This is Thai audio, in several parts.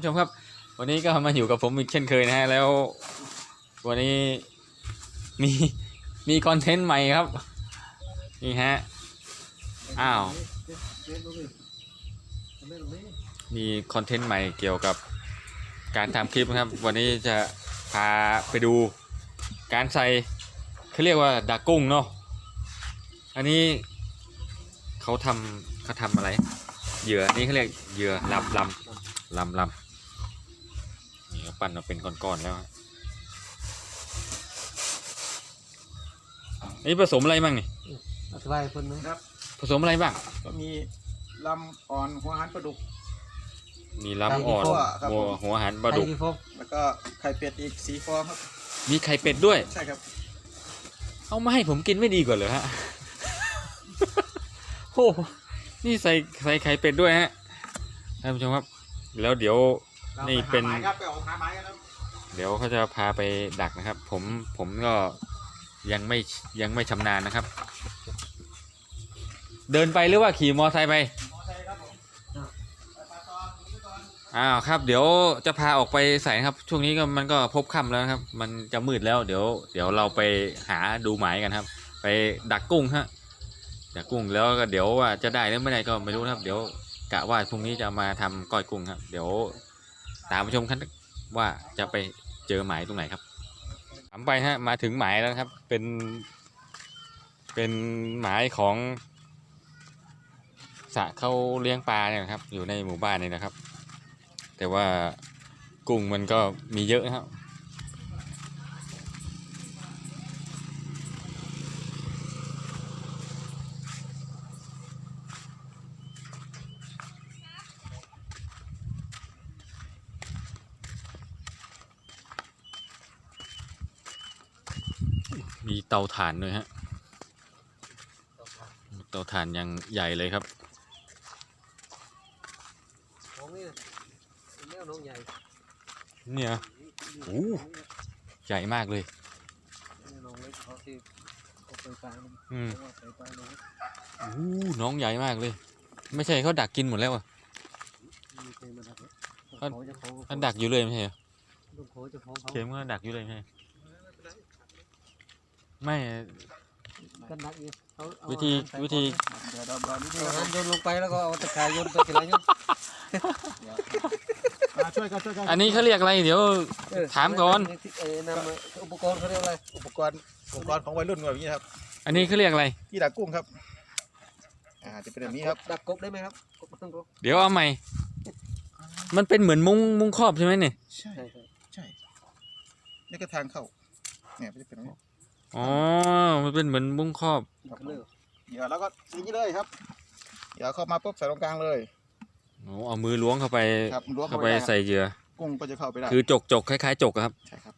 ผู้ชมครับ วันนี้ก็มาอยู่กับผมอีกเช่นเคยนะฮะแล้ว วันนี้มีมีคอนเทนต์ใหม่ครับ นี่ฮะอ้าวมีคอนเทนต์ใหม่เกี่ยวกับการทำคลิปนะครับ วันนี้จะพาไปดูการใส่เขาเรียกว่าดักกุ้งเนาะอันนี้เขาทำเขาทำอะไร เหยื่อนี่เขาเรียกเหยื่อลำลำลำลำ เขาปั้นมาเป็นก้อนๆแล้วฮะนี่ผสมอะไรบ้างนี่อธิบายคนไหมครับ ผสมอะไรบ้าง ก็มีลำอ่อนหัวหันปลาดุก มีลำอ่อนครับหัวหัวหันปลาดุกไทยพิภพแล้วก็ไข่เป็ดอีกสีฟองครับ มีไข่เป็ดด้วย ใช่ครับ เอามาให้ผมกินไม่ดีกว่าเหรอฮะโอ้นี่ใส่ใส่ไข่เป็ดด้วยฮะท่านผู้ชมครับ แล้วเดี๋ยว นี่เป็นราไปหาไม้ครับไปออกหาไม้กันครับเดี๋ยวเขาจะพาไปดักนะครับ ผมผมก็ยังไม่ยังไม่ชำนาญนะครับ เดินไปหรือว่าขี่มอไซค์ไปมอไซค์ครับผมไปปลาตอนดูไปก่อนอ้าวครับ เดี๋ยวจะพาออกไปใส่นะครับ ช่วงนี้ก็มันก็พบค่ำแล้วนะครับ มันจะมืดแล้ว เดี๋ยว เดี๋ยวเราไปหาดูหมายกันครับ ไปดักกุ้งฮะดักกุ้งแล้วก็เดี๋ยวว่าจะได้หรือไม่ได้ก็ไม่รู้นะครับ เดี๋ยวกะว่าพรุ่งนี้จะมาทำก้อยกุ้งครับ เดี๋ยว ตามผู้ชมกันว่าจะไปเจอหมายตรงไหนครับถามไปฮะมาถึงหมายแล้วครับ เป็น เป็นหมายของสระเขาเลี้ยงปลาเนี่ยนะครับ อยู่ในหมู่บ้านนี่นะครับ แต่ว่ากุ้งมันก็มีเยอะครับ มี เตาถ่านด้วยฮะเตาถ่านยังใหญ่เลยครับของนี่เป็นแนวน้องใหญ่เนี่ยโอ้ใหญ่มากเลยแนวน้องเล็กเขาที่เขาไปปลามันอืมเขาว่าไปปลาลงโอ้น้องใหญ่มากเลย ไม่ใช่เขาดักกินหมดแล้วอะมีเคยมาดักแล้วเขาเขาจะของเขาดักอยู่เลยไม่ใช่เหรอลูกเขาจะของเขาเข็มก็ดักอยู่เลยไม่ใช่ ไม่กันดักอีกเขาเอาวิธีอาหารใส่วิธี ก่อนเดี๋ยวเราเรานี่เอาคอารับหารโยนลงไปแล้วก็เอาตะข่ายโยนไปทีละโยนมาช่วยกันช่วยกันอันนี้เขาเรียกอะไรเดี๋ยว เออถามก่อน เออนำอุปกรณ์เขาเรียกอะไรอุปกรณ์อุปกรณ์ของวัยรุ่นแบบนี้ครับอันนี้เขาเรียกอะไร ที่ดักกุ้งครับ อ่าจะเป็นแบบนี้ครับดักกบได้ไหมครับกบต้องกบเดี๋ยวเอาใหม่ มันเป็นเหมือนมุ้งมุ้งครอบใช่ไหมเนี่ย ใช่ใช่ใช่ใช่นี่ก็ทางเข้าเนี่ยมันจะเป็นแบบนี้ อ๋อ มันเป็นเหมือนมุ้งครอบเขาเลือกเดี๋ยวเราก็อย่างนี้เลยครับเดี๋ยวเข้ามาปุ๊บใส่ตรงกลางเลย โอ้เอามือล้วงเข้าไป ครับล้วงเข้าเข้าไปไปได้ใส่เหยื่อ กุ้งก็จะเข้าไปได้คือจกจกคล้ายๆจกอะครับ ใช่ครับ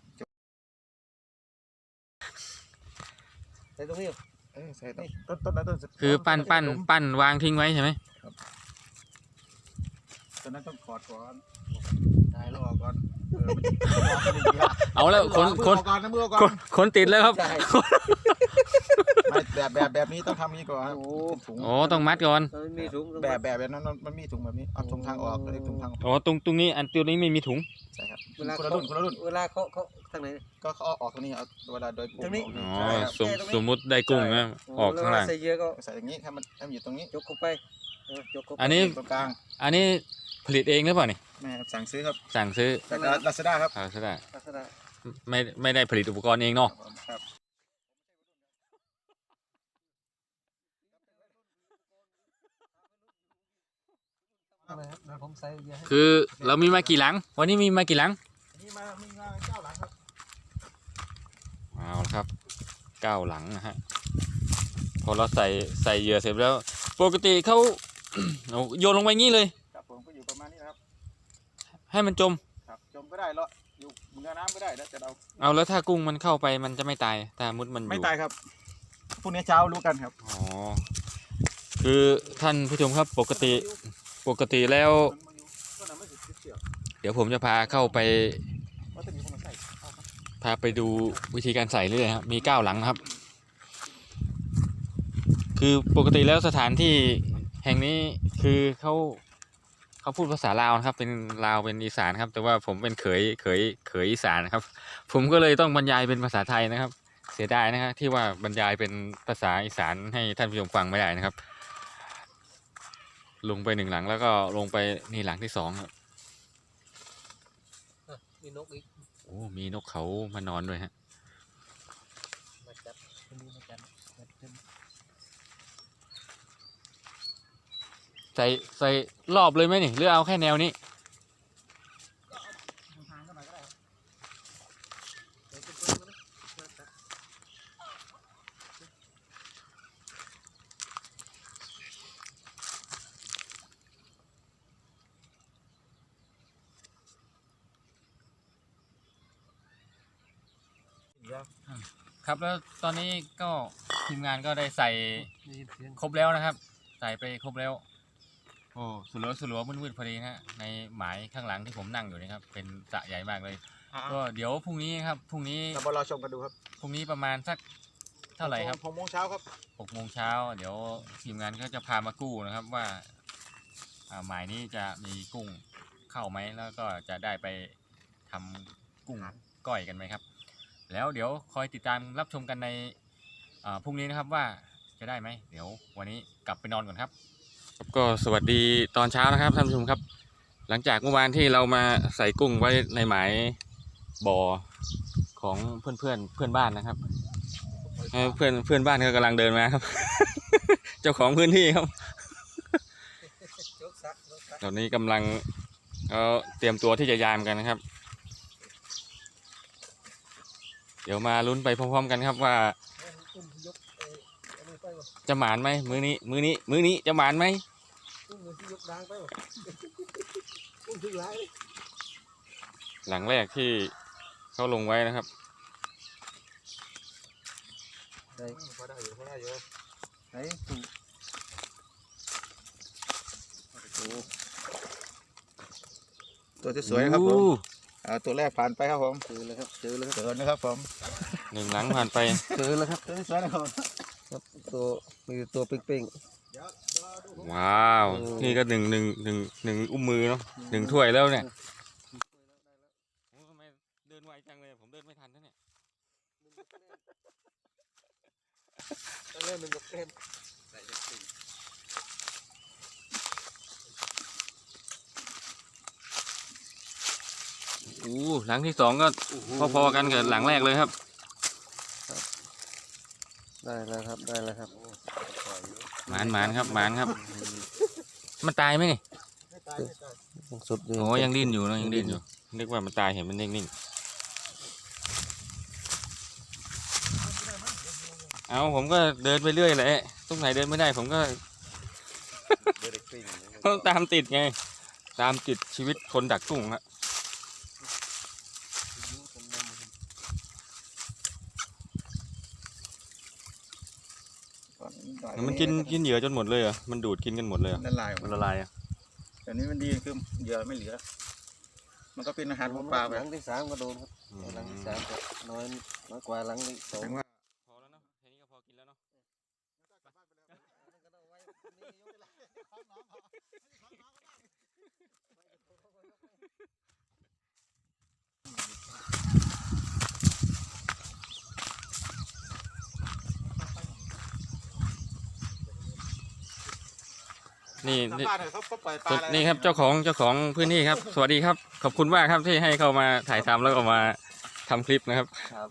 ใส่ตรงนี้เออใส่ต้นต้นต้นนั้นต้นคือปั้นปั้นปั้นวางทิ้งไว้ใช่ไหม ต้นนั้นต้องถอดก่อนถ่ายแล้วออกก่อนเออมันจะออกกันอีกทีละเอาแล้วคนมือคอนอกก่อนนะมือออกก่อคนนคนติดแล้วครับ ใช่ไม่แบบแบบแบบนี้ต้องทำนี้ก่อนครับโอ้เป็นถุงอ๋อต้องมัดก่อน มันมีถุงแบบแบบแบบนั้นมันมีถุงแบบนี้เอาถุงทางออกเรียกถุงทางออกอ๋อตรงตรงนี้อันตัวนี้ไม่มีถุง ใช่ครับเวลาคนละรุ่นคนละรุ่นเวลาเขาเขาทางไหน ก็เขาเอาออกตรงนี้เอาเวลาโดยปุ่มตรงนี้อ๋อใช่ครับสมสมมุติได้กุ้งนะออกข้างล่าง ใส่เยอะก็ใส่อย่างนี้ให้มันให้มันอยู่ตรงนี้ยกเข้าไปเออยกเข้าไปอันนี้ตรงกลางอันนี้ ผลิตเองหรือเปล่านี่แม่ครับสั่งซื้อครับสั่งซื้อจากลาซาด้าครับเอาซะได้ลักษณะไม่ไม่ได้ผลิตอุปกรณ์เองเนาะครับอะไรครับเดี๋ยวผมใส่เยอะให้คือเรามีมากี่หลัง วันนี้มีมากี่หลังนี่มามีงานเจ้าหลังครับเอาละครับเก้าหลังนะฮะพอเราใส่ใส่เหยื่อเสร็จแล้ว ปกติเขาเอาโยนลงไปงี้เลยครับผมก็อยู่ประมาณนี้นะครับ ให้มันจม ครับจมก็ได้เลาะอยู่เหนือน้ำก็ได้แล้วแต่เราเอาแล้วถ้ากุ้งมันเข้าไปมันจะไม่ตายถ้ามุดมันอไม่ยู่ตายครับพรุ่งนี้เช้ารู้กันครับอ๋อคือท่านผู้ชมครับปกติปกติแล้ว มันมาอยู่ก็นำไม่ถึงเชือกเดี๋ยวผมจะพาเข้าไป ว่าจะมีคนมาใส่เข้าครับพาไปดูวิธีการใส่เรื่อยครับมีเก้าหลังนะครับ คือปกติแล้วสถานที่แห่งนี้คือเขา เขาพูดภาษาลาวนะครับ เป็นลาวเป็นอีสานครับ แต่ว่าผมเป็นเขยเขยเขยอีสานนะครับ ผมก็เลยต้องบรรยายเป็นภาษาไทยนะครับ เสียดายนะครับที่ว่าบรรยายเป็นภาษาอีสานให้ท่านผู้ชมฟังไม่ได้นะครับ ลงไปหนึ่งหลังแล้วก็ลงไปนี่หลังที่สองครับอะมีนกอีกโอ้มีนกเขามานอนด้วยฮะมาจับคนนี้มาจับจับขึ้น ใส่ใส่รอบเลยไหมนี่หรือเอาแค่แนวนี้ทางๆก็หน่อยก็ได้ครับเดี๋ยวเป็นตัวนะมาจับครับแล้วตอนนี้ก็ทีมงานก็ได้ใส่ได้ยินเสียงครบแล้วนะครับ ใส่ไปครบแล้ว โอ้สุลัวสุลัวมืดๆพอดีนะฮะในหมายข้างหลังที่ผมนั่งอยู่นะครับเป็นสระใหญ่มากเลย ก็เดี๋ยวพรุ่งนี้ครับพรุ่งนี้เรามารอชมกันดูครับพรุ่งนี้ประมาณสักเท่าไหร่ครับหกโมงเช้าครับหกโมงเช้าเดี๋ยวทีมงานก็จะพามากู้นะครับว่าอ่าหมายนี้จะมีกุ้งเข้าไหมแล้วก็จะได้ไปทำกุ้งก้อยกันไหมครับ แล้วเดี๋ยวคอยติดตามรับชมกันในอ่าพรุ่งนี้นะครับว่าจะได้ไหมเดี๋ยววันนี้กลับไปนอนก่อนครับ ก็สวัสดีตอนเช้านะครับท่านผู้ชมครับ หลังจากเมื่อวานที่เรามาใส่กุ้งไว้ในหมายบ่อของเพื่อนเพื่อนๆเพื่อนบ้านนะครับเออเพื่อนเพื่อนบ้านก็กำลังเดินมาครับ เจ้าของพื้นที่ครับยกซักยกซักตอนนี้กำลังเขาเตรียมตัวที่จะยามกันนะครับ เดี๋ยวมาลุ้นไปพร้อมๆกันครับว่าให้อุ้มยกเออเอามือไปบ่จะหมานไหมมือนี้ มือนี้ มือนี้จะหมานไหม อุ้มมือที่ยกดังไปบ่อุ้มที่ร้ายเลยหลังแรกที่เขาลงไว้นะครับได้พอได้อยู่พอได้อยู่ไหนถูกตัวที่สวยนะครับผมเอาตัวแรกผ่านไปครับผมเจอแล้วครับเจอแล้วครับเดินะครับผมหนึ่งหลังผ่านไปเจอแล้วครับตัวที่สวยนะครับตัวมีตัวเป่งเดี๋ย วรอดูผมว้าว นี่ก็หนึ่งหนึ่งหนึ่งหนึ่งอุ้มมือเนาะหนึ่งถ้วยแล้วเนี่ยโอ้ทำไมเดินไวจังเลยผมเดินไม่ทันนะเนี่ยตอนแรกมันยกเล่นอู้หลังที่สองก็พอๆกันกับหลังแรกเลยครับ ได้แล้วครับได้แล้วครับ หมานหมานครับหมานครับ มันตายไหมนี่ไม่ตายไม่ตายยังสุดอยู่โอ้ยังดิ้นอยู่เนอะยังดิ้นอยู่นึกว่ามันตายเห็นมันนิ่งๆเอาผมก็เดินไปเรื่อยแหละตรงไหนเดินไม่ได้ ผมก็ เดี๋ยวเด็กปิ้ง ต้องตามติดไง ตามติดชีวิตคนดักกุ้งฮะ ก่อนมันกินกินเหยื่อจนหมดเลยเหรอมันดูดกินกันหมดเลยเหรอละลายหมมันดละลายอะแต่นี้มันดีคือเหยื่อไม่เหลือ มันก็เป็นอาหารของปลาไป หลังที่สามก็โดนครับหลังที่สามก็น้อยน้อยกว่าหลังที่สอง ถึงว่า พอแล้วเนาะแค่นี้ก็พอกินแล้วเนาะ นี่ชาวนี่บ้านเนี่ยเขาก็ปล่อยปลาส่วนอะไรนี่ครับเจ้าของเจ้าของพื้นที่ครับ สวัสดีครับ ขอบคุณมากครับที่ให้เข้ามาถ่ายทำแล้วก็มาทำคลิปนะครับ ครับ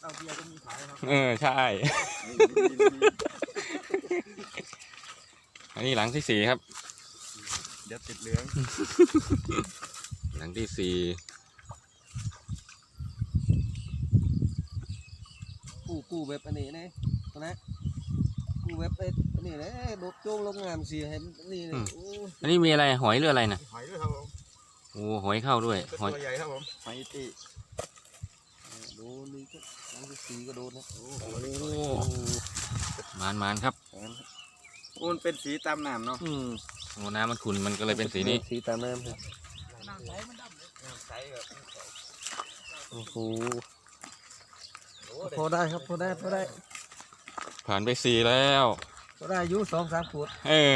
เอาเบียร์ก็มีขายครับเออใช่ อันนี้หลังที่สี่ครับ เดี๋ยวติดเหลืองหลังที่สี่กู้กู้เว็บอันนี้นะนะกู้ เว็บไอ้อันนี้นะโดดโจงลงงามเสียเห็นนี่เลยโอ้อันนี้มีอะไรหอยหรืออะไรนะหอยด้วยครับผมโอ้หอยเข้าด้วยเป็นหอยตัวใหญ่ครับผมหอยตีโดนนี่ก็หลังที่สี่ก็โดนนะโอ้โอ้มานมานครับโอ้มันเป็นสีตามน้ำเนาะอืมโอ้น้ำมันขุ่นมันก็เลยเป็นสีนี้สีตามน้ำครับใสแบบโอ้โหพอได้ครับพอได้พอได้ ผ่านไปสี่แล้วพก็ได้อายุสองสามขวดเออ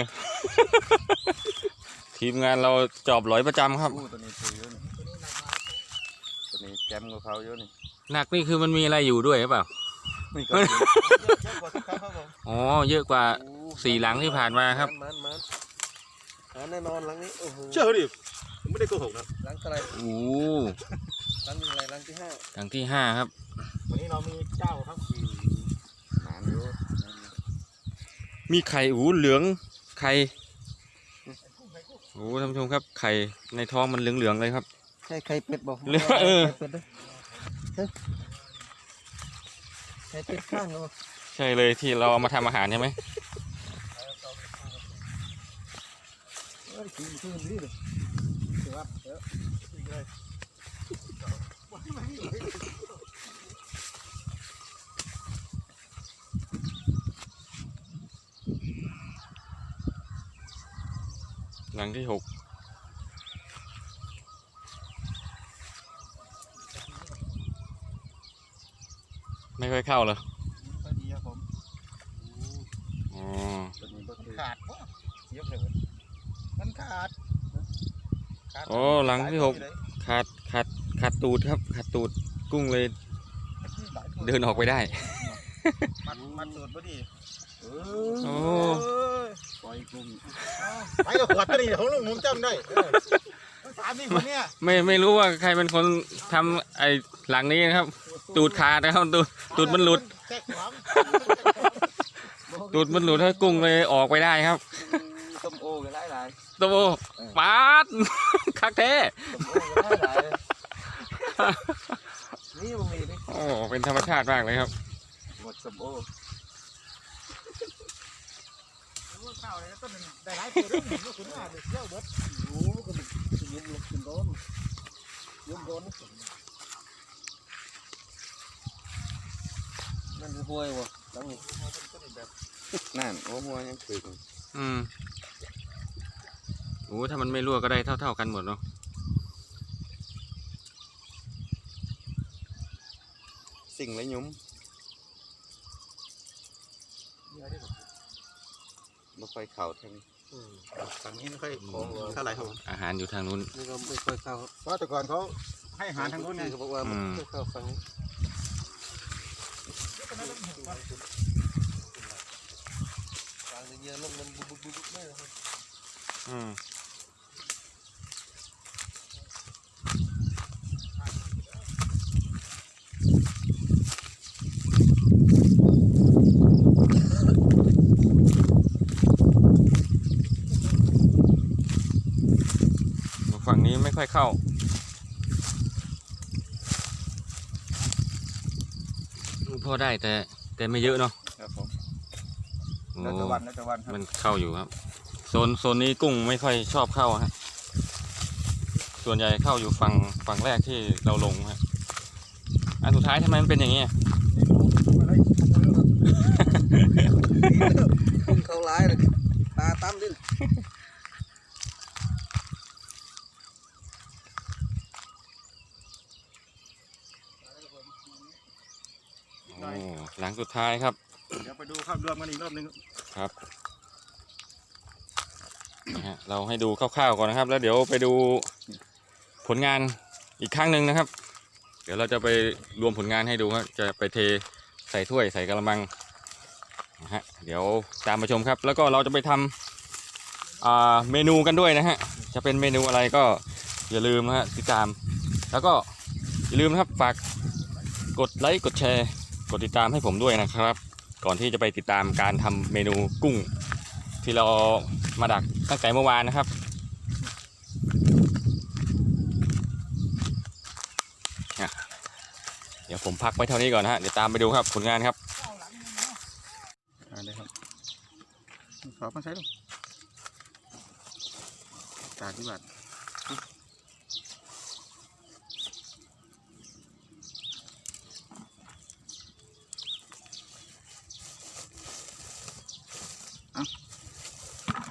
ทีมงานเราจอบหลอยประจำครับ อู้ตัวนี้ถือเยอะนี่ตัวนี้แจมกับเขาเยอะนี่หนักนี่คือมันมีอะไรอยู่ด้วยหรือเปล่า ไม่ก็เยอะกว่าทุกครั้งครับผมอ๋อ เยอะกว่าสี่หลังที่ผ่านมาครับ มันมันหาแน่นอนหลังนี้โอ้โหเชื่อดิผมไม่ได้โกหกนะหลังอะไรโอ้หลังที่อะไรหลังที่ห้าหลังที่ห้าครับ วันนี้เรามีเจ้าครับหนานอยู่ มีไข่โอ้โหเหลืองไข่โอ้โหท่านผู้ชมครับ ไข่ในท้องมันเหลืองๆเลยครับใช่ไข่เป็ดบอกเรือเออไข่เป็ดด้วยเฮ้ยไข่เป็ดข้างเหรอใช่เลยที่เราเอามาทำอาหารใช่ไหมเอ้ยคืนคืนนี่เลยถือว่าเออคืนเลย หลังที่หกไม่ค่อยเข้าเหรอก็ดีครับผมอ๋อตัวนี้ก็คือขาดวะเสียบเลยมันขาดขาดโอ้หลังที่หกขาดขาดขาดตูดครับขาดตูดกุ้งเลย เดินออกไปได้ มันมันตูดพอดีเอโอ้ปล่อยกุ้ง ไปกับขวดก็ดีของลุงผมจำได้เออสามนี่คนเนี้ยไม่ไม่รู้ว่าใครเป็นคนทำไอ้หลังนี้นะครับ ตูดขาดนะครับตูดตูดมันหลุด แค่ขวามตูดมันหลุดให้กุ้งเลยออกไปได้ครับส้มโอกันหลายหลายโตปาด คักแท้ส้มโอกันหลายหลายนี่มันมีนี่โอ้เป็นธรรมชาติมากเลยครับ หมดสมโอ ข้าวเลยต้นได้หลายตัวด้วยนี่คุณว่าเด็กเที่ยวเบิดโอ้ก็ยุ่มลงขึ้นโดนยุ่มโดนนั่นคือห้วยวะหลังนี้นั่นโอ้มัวยังถึงอืมโอ้ถ้ามันไม่รั่วก็ได้เท่า ๆกันหมดเนาะสิ่งไรยุ้ม ไม่ค่อยเข่าเท่านี้ฝั่งนี้ไม่ค่อยของเท่าไหร่ครับผมอาหารอยู่ทางนู้นนี่ก็ไม่ค่อยเข้าครับเพราะแต่ก่อนเขาให้อาหารทางนู้นไงเขาบอกว่ามันอืมไม่เข้าฝั่งนี้ฝั่งนี้เยอะลงมันบุบบุบบุบไม่เลยครับอืม ค่อยเข้า พอได้แต่แต่ไม่เยอะเนาะครับผมโอ้แล้วแต่วันแล้วแต่วันครับมันเข้าอยู่ครับ โซนโซนนี้กุ้งไม่ค่อยชอบเข้าฮะ ส่วนใหญ่เข้าอยู่ฝั่งฝั่งแรกที่เราลงฮะ อันสุดท้ายทำไมมันเป็นอย่างนี้อะพุ่งเข้าร้ายเลยตาตั้มดิโอ้ หลังสุดท้ายครับ เดี๋ยวไปดูภาพรวมกันอีกรอบหนึงนะฮะเราให้ดูคร่าวๆก่อนนะครับ แล้วเดี๋ยวไปดูผลงานอีกครั้งหนึ่งนะครับ เดี๋ยวเราจะไปรวมผลงานให้ดูครับจะไปเทใส่ถ้วยใส่กระมังนะฮะเดี๋ยวตามมาชมครับ แล้วก็เราจะไปทำอ่าเมนูกันด้วยนะฮะจะเป็นเมนูอะไรก็อย่าลืมนะฮะติดตาม แล้วก็อย่าลืมนะครับฝากกดไลค์กดแชร์ กดติดตามให้ผมด้วยนะครับ ก่อนที่จะไปติดตามการทำเมนูกุ้ง ที่เรามาดักตั้งแต่เมื่อวานนะครับเดี๋ยวผมพักไว้เท่านี้ก่อนนะฮะ เดี๋ยวตามไปดูครับผลงานครับอ่าเลยครับขอมาใช้ดูตาที่บัตร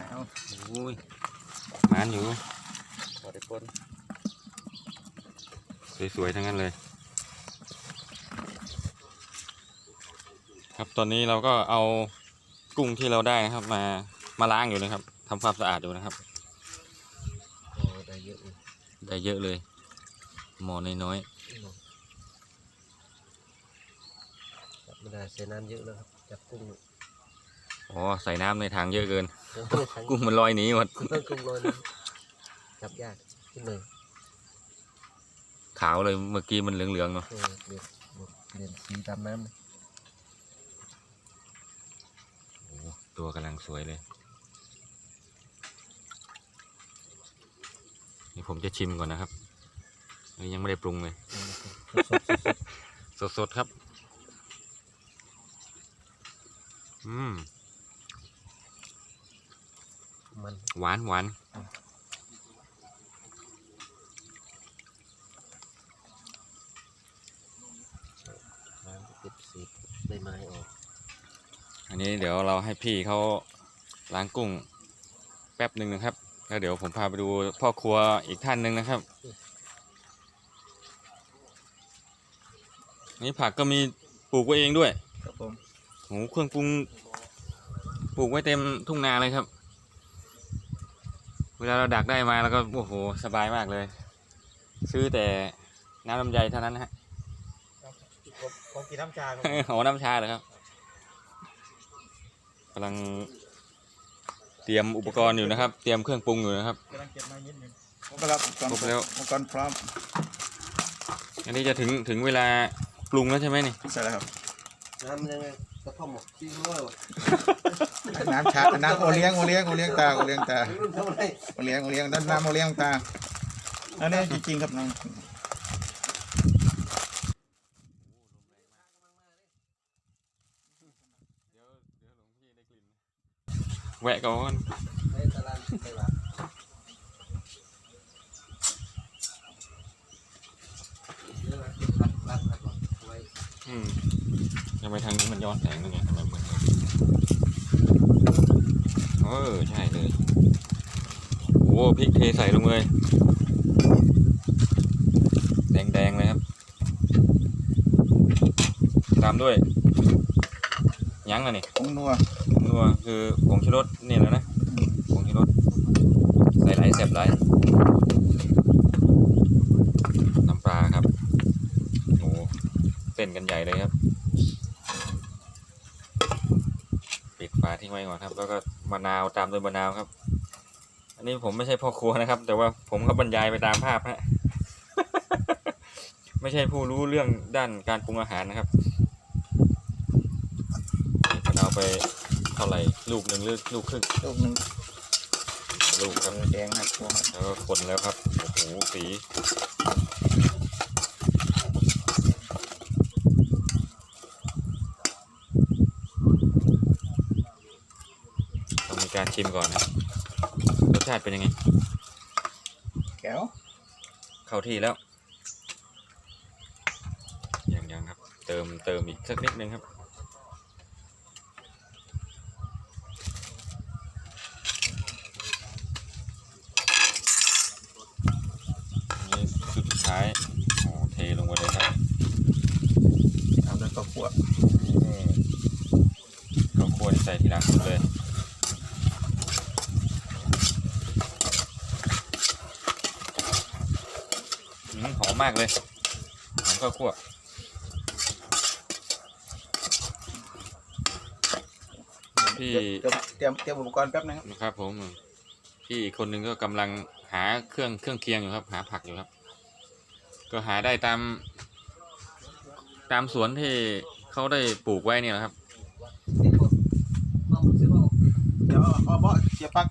เอา โอ้ยมานอยู่พอได้ปนสวยๆทั้งนั้นเลย ครับตอนนี้เราก็เอากุ้งที่เราได้นะครับ มามาล้างอยู่นะครับทำความสะอาดอยู่นะครับโอ้ได้เยอะเลยได้เยอะเลย หมอน้อยจับไม่ได้ใส่น้ำเยอะแล้วครับจับกุ้งๆ อ๋อใส่น้ำในถังเยอะเกิน กุ้งกุ้งมันลอยหนีหมดกุ้งลอยน้ำจับยากขึ้นเลยขาวเลยเมื่อกี้มันเหลืองๆเนาะเออเดือดเดือดสีตามน้ำเลยโอ้ตัวกำลังสวยเลย นี่ผมจะชิมก่อนนะครับนี่ยังไม่ได้ปรุงเลย สดๆสดๆครับ อืม มัน หวานหวานน้ำเก็บสีใบไม้ออกอันนี้เดี๋ยวเราให้พี่เขาล้างกุ้งแป๊บหนึ่งนะครับ แล้วเดี๋ยวผมพาไปดูพ่อครัวอีกท่านหนึ่งนะครับ นี่ผักก็มีปลูกไว้เองด้วยครับผม โหเครื่องปรุงปลูกไว้เต็มทุ่งนาเลยครับ เวลาเราดักได้มาแล้วก็โอ้โหสบายมากเลย ซื้อแต่น้ำลำไยเท่านั้นนะฮะผมผมกินน้ำชาครับหอน้ำชาเหรอครับกำลังเตรียมอุปกรณ์อยู่นะครับ เตรียมเครื่องปรุงอยู่นะครับกำลังเก็บมานิดนึงผมไปรับอุปกรณ์ครบแล้ว อุปกรณ์พร้อมอันนี้จะถึงถึงเวลาปรุงแล้วใช่ไหมนี่ ใช่แล้วครับน้ำยังไง กระท่อมหมกจริงด้วยวะน้ำชาน้ำโอเลี้ยงโอเลี้ยงโอเลี้ยงตาโอเลี้ยงตาไม่รู้ทำอะไรโอเลี้ยงโอเลี้ยงด้านน้ำโอเลี้ยงตาอันนี้จริงๆครับน้องแวะก่อนไปตลาดไปวัดเดี๋ยวนะรัดรัดรัดไว้อืม ทำไมทางนี้มันย้อนแสงนึงไงทำไมเหมือนกันเออใช่เลยโอ้พริกเทใส่ลงเลยแดงๆเลยครับ ตามด้วยยั้งอะนี่ผงนัวผงนัวคือผงชูรสนี่แหละนะผงชูรสใส่หลายแสบหลายน้ำปลาครับโอ้เส้นกันใหญ่เลยครับ ปิดฝาทิ้ง ไว้ก่อนครับ แล้วก็มะนาวตามด้วยมะนาวครับ อันนี้ผมไม่ใช่พ่อครัวนะครับ แต่ว่าผมก็บรรยายไปตามภาพฮะไม่ใช่ผู้รู้เรื่องด้านการปรุงอาหารนะครับนี่มะนาวไปเท่าไหร่ลูกหนึ่งหรือลูกครึ่งลูกหนึงลูกครับแดงนะพวกแล้วก็คนแล้วครับโอ้โหสี ต้องมีการ ชิมก่อนนะรสชาติเป็นยังไง แก้วเข้าที่แล้วยังยังครับ เติมเติมอีกสักนิดนึงครับ นี่สุดท้ายโอ้เทลงไปเลยครับทำด้วยข้าวคั่วข้าวคั่วที่ใส่ทีหลังสุดเลย อื มหอมมากเลยหอมข้าวคั่วพี่เตรียมเตรียมเตรียมอุปกรณ์แป๊บนึงครับนะครับ ผมพี่อีกคนนึงก็กำลังหาเครื่องเครื่องเคียงอยู่ครับ หาผักอยู่ครับ ก็หาได้ตาม ตามสวนที่เขาได้ปลูกไว้เนี่ยแหละครับนี่พวกเอาหมดสิเอาเดี๋ยวเอาเอาเบาะเสียบปลั๊ก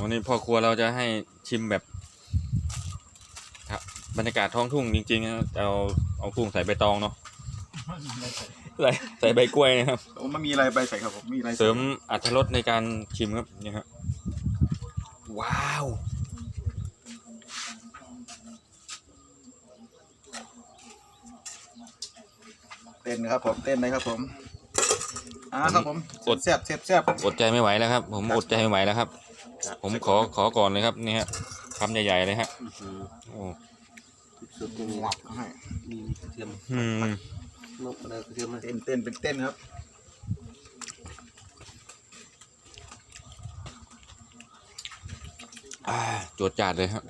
วันนี้พ่อครัวเราจะให้ชิมแบบครั บบรรยากาศท้องทุ่งจริงๆนะเอาเอากุ้งใส่ใบตองเนาะใส่ใส่ใบกล้วยนะครับ โอ้ไม่มีอะไรไปใส่ครับผมมีอะไรใเสริมอรรถรสในการชิมครับนี่ครับว้าว เต้นครับผมเต้นเลยครับผมอ่าครับผมแซ่บแซ่บแซ่บอดใจไม่ไหวแล้วครับ ผมอดใจไม่ไหวแล้วครับ ผมขอขอก่อนเลยครับนี่ฮะคำใหญ่ๆเลยฮะโอ้ จุดจะมหลับให้มีกระเทียมนกอะไรกระเทียมมาเต้นเต้นเป็นเต้นครับอ่าจวดจัดเลยครับ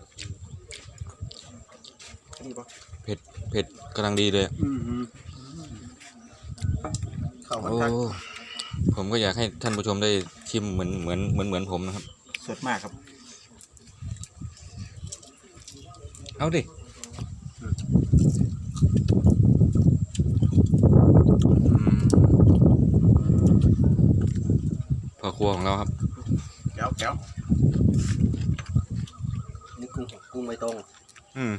เผ็ดเผ็ดกำลังดีเลยโอ้ผมก็อยากให้ท่านผู้ชมได้ชิมเหมือนเหมือนเหมือนเหมือนผมนะครับ สดมากครับ เอาดิ รัวของเราครับแก้วแก้วนี่กุ้งกุ้งไม่ตรง อืม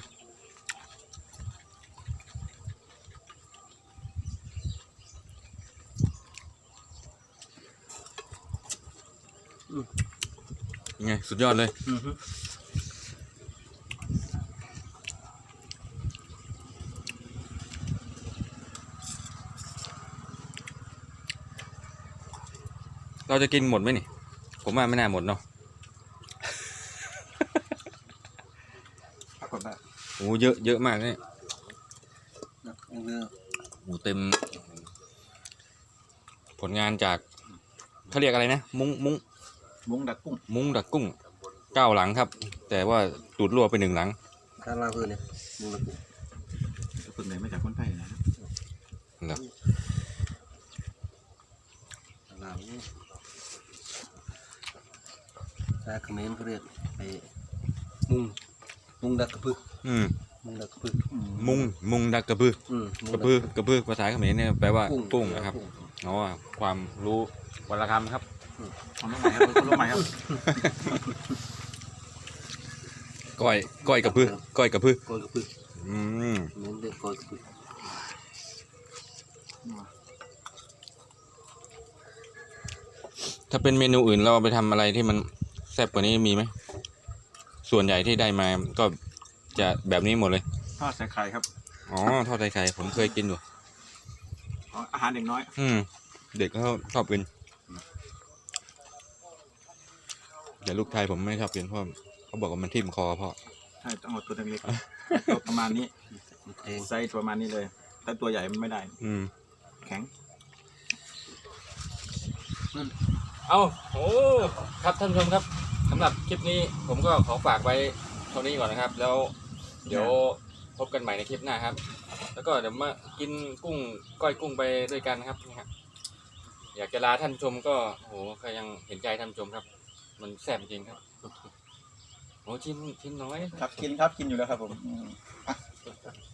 ยังไง สุดยอดเลย เราจะกินหมดไหมนี่ ผมว่าไม่น่าหมดเนาะพักก่อนได้โอ้เยอะเยอะมากเนี่ยนะอันนี้โอ้เต็ม ผลงานจากเขาเรียกอะไรนะ มุ้งมุ้งมุ้งดักกุ้ง มุ้งดักกุ้งเก้าหลังครับ แต่ว่าตูดรั่วไปหนึ่งหลังด้านล่างคือเนี่ยมึงละกุ้งจะฝึกไหนมาจากคนไทยนะ เหรอ ด้านล่างนี่ ถ้าเขมรเขาเรียกไอ้มุงมุงดักกระพึกอืมมุงดักกระพึกมุงมุงดักกระพืออืมมุงกระพือกระพือภาษาเขมรเนี่ยแปลว่ากุ้งกุ้งนะครับอ๋อความรู้วันละคำครับ คนรุ่นใหม่ครับคนรุ่นใหม่ครับก้อยก้อยกระพือก้อยกระพือโกยกระพึกอืมเขมรเรียกโกยกระพึกถ้าเป็นเมนูอื่นเราเอาไปทำอะไรที่มัน แซ่บกว่านี้มีไหม ส่วนใหญ่ที่ได้มาก็จะแบบนี้หมดเลย ทอดใส่ไข่ครับอ๋อทอดไข่ไข่ผมเคยกินอยู่ อ๋ออาหารเด็กน้อย อืม เด็กเขาชอบกินแต่ลูกชายผมไม่ชอบกินเพราะเขาบอกว่ามันทิ่มคอพ่อ ใช่ต้องเอาตัวเล็กๆตัวประมาณนี้เองไซส์ประมาณนี้เลย ถ้าตัวใหญ่มันไม่ได้ อืม แข็ง เอาโอ้ครับท่านผู้ชมครับสำ หรับคลิปนี้ผมก็ขอฝากไว้เท่านี้ก่อนนะครับ แล้วเดี๋ยวพบกันใหม่ในคลิปหน้าครับ แล้วก็เดี๋ยวมากินกุ้งก้อยกุ้งไปด้วยกันนะครับนี่ครับอยากจะลาท่านผู้ชมก็โอ้โหก็ยังเห็นใจท่านผู้ชมครับ มันแซ่บจริงครับโอ้ชิมชิมน้อยครับกินครับกินอยู่แล้วครับผม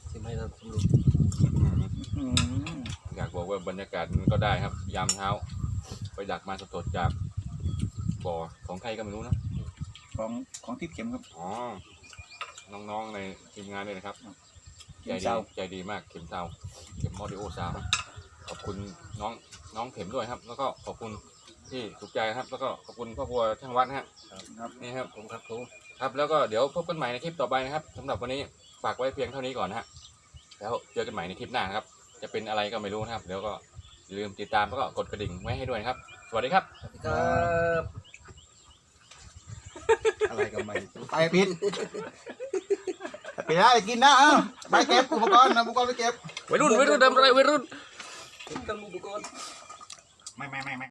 ชิมให้เราสำรวจอืมอยากบอกว่าบรรยากาศมันก็ได้ครับ ยามเช้า ไปดักมาสดๆจากบ่อของใครก็ไม่รู้นะ ของของทิพย์เข็มครับ อ๋อ น้องๆในทีมงานเลยนะครับ เข็ใจมดีเจ้าใจดีมากเข็มเซาเข็มมอดิโอซาวขอบคุณน้องน้องเข็มด้วยครับ แล้วก็ขอบคุณที่ถูกใจครับ แล้วก็ขอบคุณพ่อครัวช่างวัดนะฮะครับนี่ครับผมครับผมครับแล้วก็เดี๋ยวพบกันใหม่ในคลิปต่อไปนะครับสำหรับวันนี้ฝากไว้เพียงเท่านี้ก่อนนะฮะแล้วเจอกันใหม่ในคลิปหน้านะครับ จะเป็นอะไรก็ไม่รู้นะครับเดี๋ยวก็อย่าลืมติดตามแล้วก็กดกระดิ่งไว้ให้ด้วยนะครับ สวัสดีครับ ครับ อะไรกับมันไปพิษไปได้กินนะเอ้าไปเก็บอุปกรณ์นะอุปกรณ์ไปเก็บ วัยรุ่นวัยรุ่นทำอะไรวัยรุ่นรม่ไม่ไม่ไม่